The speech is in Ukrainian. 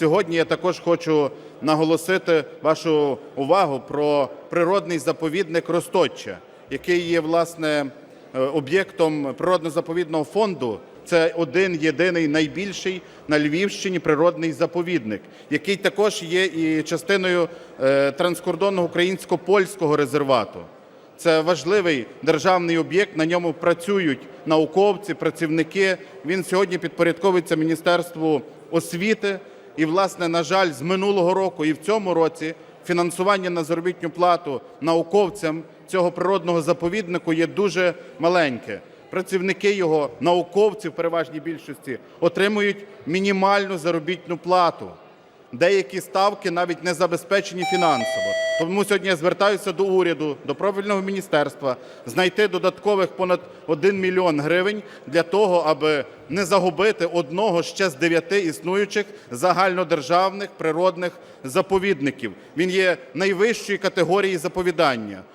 Сьогодні я також хочу наголосити вашу увагу про природний заповідник Росточчя, який є власне е, об'єктом природно-заповідного фонду. Це один єдиний найбільший на Львівщині природний заповідник, який також є і частиною е, транскордонного українсько-польського резервату. Це важливий державний об'єкт. На ньому працюють науковці, працівники. Він сьогодні підпорядковується Міністерству освіти. І, власне, на жаль, з минулого року і в цьому році фінансування на заробітну плату науковцям цього природного заповіднику є дуже маленьке. Працівники його, науковці в переважній більшості, отримують мінімальну заробітну плату. Деякі ставки навіть не забезпечені фінансово. Тому сьогодні я звертаюся до уряду, до профільного міністерства знайти додаткових понад 1 мільйон гривень для того, аби не загубити одного ще з дев'яти існуючих загальнодержавних природних заповідників. Він є найвищої категорії заповідання.